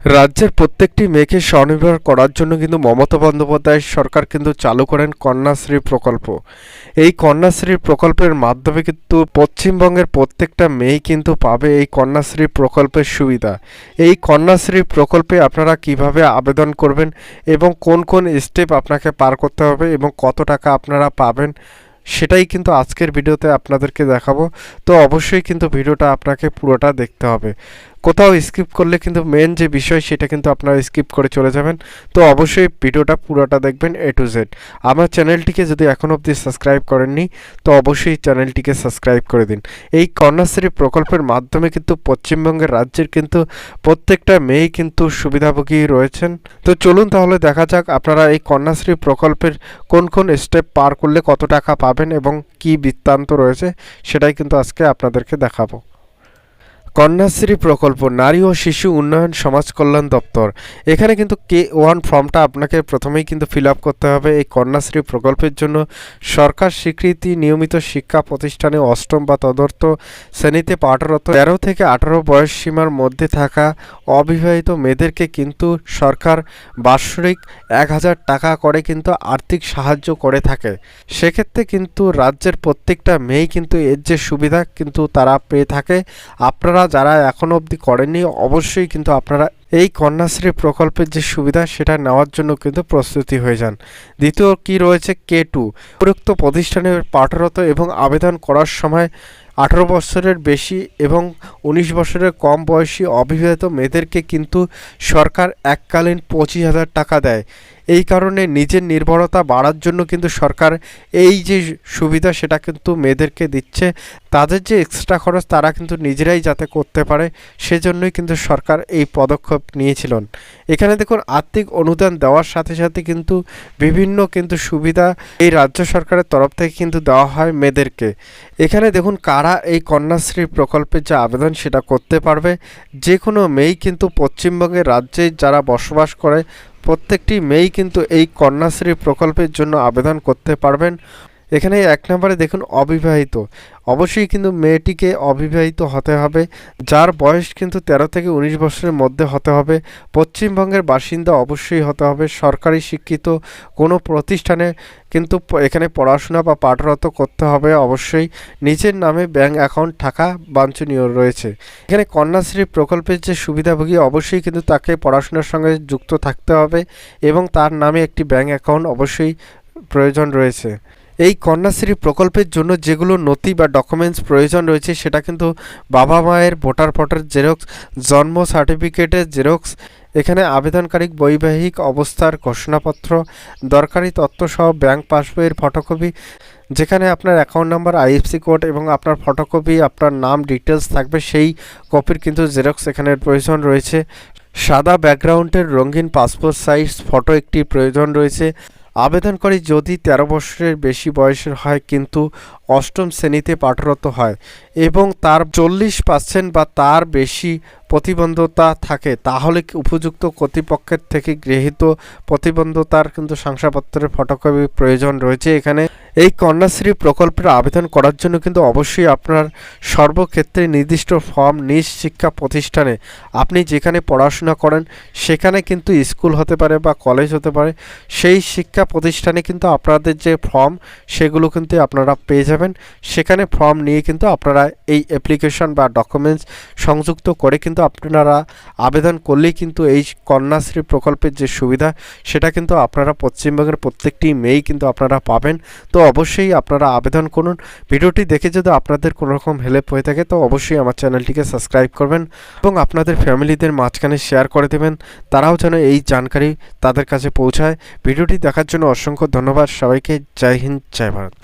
রাজ্যের প্রত্যেকটি মেয়েকে স্বনির্ভর করার জন্য কিন্তু মমতা বন্দ্যোপাধ্যায় সরকার কিন্তু চালু করেন কন্যাশ্রী প্রকল্প। এই কন্যাশ্রী প্রকল্পের মাধ্যমে কিন্তু পশ্চিমবঙ্গের প্রত্যেকটা মেয়ে কিন্তু পাবে এই কন্যাশ্রী প্রকল্পের সুবিধা। এই কন্যাশ্রী প্রকল্পে আপনারা কীভাবে আবেদন করবেন এবং কোন কোন স্টেপ আপনাকে পার করতে হবে এবং কত টাকা আপনারা পাবেন, সেটাই কিন্তু আজকের ভিডিওতে আপনাদেরকে দেখাবো। তো অবশ্যই কিন্তু ভিডিওটা আপনাকে পুরোটা দেখতে হবে। কোথাও স্কিপ করলে কিন্তু মেন যে বিষয় সেটা কিন্তু আপনারা স্কিপ করে চলে যাবেন। তো অবশ্যই ভিডিওটা পুরোটা দেখবেন এ টু জেড আমার চ্যানেলটিকে যদি এখনও অবধি সাবস্ক্রাইব করেননি, তো অবশ্যই চ্যানেলটিকে সাবস্ক্রাইব করে দিন। এই কন্যাশ্রী প্রকল্পের মাধ্যমে কিন্তু পশ্চিমবঙ্গের রাজ্যের কিন্তু প্রত্যেকটা মেয়ে কিন্তু সুবিধাভোগী রয়েছেন। তো চলুন তাহলে দেখা যাক আপনারা এই কন্যাশ্রী প্রকল্পের কোন কোন স্টেপ পার করলে কত টাকা পাবেন এবং কি বৃত্তান্ত রয়েছে, সেটাই কিন্তু আজকে আপনাদেরকে দেখাবো। কন্যাশ্রী প্রকল্প, নারী ও শিশু উন্নয়ন সমাজ কল্যাণ দপ্তর। এখানে কিন্তু কে ওয়ান ফর্মটা আপনাকে প্রথমেই কিন্তু ফিল আপ করতে হবে। এই কন্যাশ্রী প্রকল্পের জন্য সরকার স্বীকৃতি নিয়মিত শিক্ষা প্রতিষ্ঠানে অষ্টম বা তদর্থ শ্রেণীতে পাঠরত। তেরো থেকে আঠারো বয়স সীমার মধ্যে থাকা অবিবাহিত মেয়েদেরকে কিন্তু সরকার বাৎসরিক এক হাজার টাকা করে কিন্তু আর্থিক সাহায্য করে থাকে। সেক্ষেত্রে কিন্তু রাজ্যের প্রত্যেকটা মেয়েই কিন্তু এর যে সুবিধা কিন্তু তারা পেয়ে থাকে। আপনারা যারা এখনও অবধি করেননি, অবশ্যই কিন্তু আপনারা এই কন্যাশ্রী প্রকল্পের যে সুবিধা, সেটা নেওয়ার জন্য কিন্তু প্রস্তুতি হয়ে যান। দ্বিতীয় কি রয়েছে? কে টু উপরোক্ত প্রতিষ্ঠানে পাঠরত এবং আবেদন করার সময় আঠারো বছরের বেশি এবং উনিশ বছরের কম বয়সী অবিবাহিত মেয়েদেরকে কিন্তু সরকার এককালীন পঁচিশ হাজার টাকা দেয়। এই কারণে নিজের নির্ভরতা বাড়ার জন্য কিন্তু সরকার এই যে সুবিধা সেটা কিন্তু মেয়েদেরকে দিচ্ছে। তাদের যে এক্সট্রা খরচ তারা কিন্তু নিজেরাই যাতে করতে পারে সেজন্যই কিন্তু সরকার এই পদক্ষেপ নিয়েছিলেন। এখানে দেখুন, আর্থিক অনুদান দেওয়ার সাথে সাথে কিন্তু বিভিন্ন কিন্তু সুবিধা এই রাজ্য সরকারের তরফ থেকে কিন্তু দেওয়া হয় মেয়েদেরকে। এখানে দেখুন, কারা এই কন্যাশ্রী প্রকল্পের যে আবেদন সেটা করতে পারবে যে কোনো মেয়েই কিন্তু পশ্চিমবঙ্গের রাজ্যে যারা বসবাস করে, প্রত্যেকটি মেয়েই কিন্তু এই কন্যাশ্রী প্রকল্পের জন্য আবেদন করতে পারবেন। এখানে এক নম্বরে দেখুন অবিবাহিত। অবশ্যই কিন্তু মেয়েটিকে অবিবাহিত হতে হবে, যার বয়স কিন্তু তেরো থেকে উনিশ বছরের মধ্যে হতে হবে। পশ্চিমবঙ্গের বাসিন্দা অবশ্যই হতে হবে, সরকারি শিক্ষিত কোনো প্রতিষ্ঠানে কিন্তু এখানে পড়াশোনা বা পাঠরত করতে হবে অবশ্যই। নিজের নামে ব্যাংক অ্যাকাউন্ট থাকা বাঞ্ছনীয় রয়েছে। এখানে কন্যাশ্রী প্রকল্পের যে সুবিধাভোগী, অবশ্যই কিন্তু তাকে পড়াশোনার সঙ্গে যুক্ত থাকতে হবে এবং তার নামে একটি ব্যাংক অ্যাকাউন্ট অবশ্যই প্রয়োজন রয়েছে। এই কন্যাশ্রী প্রকল্পের জন্য যেগুলো নথি বা ডকুমেন্টস প্রয়োজন রয়েছে, সেটা কিন্তু বাবা মায়ের ভোটার ফটোর জেরক্স জন্ম সার্টিফিকেটের জেরক্স এখানে আবেদনকারী বৈবাহিক অবস্থার ঘোষণাপত্র, দরকারি তথ্য সহ ব্যাংক পাসবইয়ের ফটোকপি যেখানে আপনার অ্যাকাউন্ট নাম্বার আইএফসি কোড এবং আপনার ফটোকপি আপনার নাম ডিটেলস থাকবে, সেই কপির কিন্তু জেরক্স এখানে প্রয়োজন রয়েছে। সাদা ব্যাকগ্রাউন্ডের রঙিন পাসপোর্ট সাইজ ফটো একটি প্রয়োজন রয়েছে। আবেদনকারী যদি তেরো বছরের বেশি বয়সের হয় কিন্তু অষ্টম শ্রেণীতে পাঠরত হয় এবং তার চল্লিশ পার্সেন্ট বা তার বেশি প্রতিবন্ধতা থাকে, তাহলে উপযুক্ত কর্তৃপক্ষের থেকে গৃহীত প্রতিবন্ধতার কিন্তু শংসাপত্রের ফটোকপি প্রয়োজন রয়েছে এখানে? এই কন্যাশ্রী প্রকল্পের আবেদন করার জন্য কিন্তু অবশ্যই আপনার সর্বক্ষেত্রে নির্দিষ্ট ফর্ম, নিজ শিক্ষা প্রতিষ্ঠানে আপনি যেখানে পড়াশোনা করেন, সেখানে কিন্তু স্কুল হতে পারে বা কলেজ হতে পারে, সেই শিক্ষা প্রতিষ্ঠানে কিন্তু আপনাদের যে ফর্ম, সেগুলো কিন্তু আপনারা পেয়ে যাবেন। সেখানে ফর্ম নিয়ে কিন্তু আপনারা এই অ্যাপ্লিকেশন বা ডকুমেন্টস সংযুক্ত করে কিন্তু আপনারা আবেদন করলেই কিন্তু এই কন্যাশ্রী প্রকল্পের যে সুবিধা, সেটা কিন্তু আপনারা পশ্চিমবঙ্গের প্রত্যেকটি মেয়েই কিন্তু আপনারা পাবেন। তো অবশ্যই আপনারা আবেদন করুন। ভিডিওটি দেখে যদি আপনাদের কোনো রকম হেল্প হয়ে থাকে, তো অবশ্যই আমার চ্যানেলটিকে সাবস্ক্রাইব করবেন এবং আপনাদের ফ্যামিলিদের মাঝখানে শেয়ার করে দেবেন। তারাও যেন এই জানকারি তাদের কাছে পৌঁছায়। ভিডিওটি দেখার জন্য অসংখ্য ধন্যবাদ। সবাইকে জয় হিন্দ, জয় ভারত।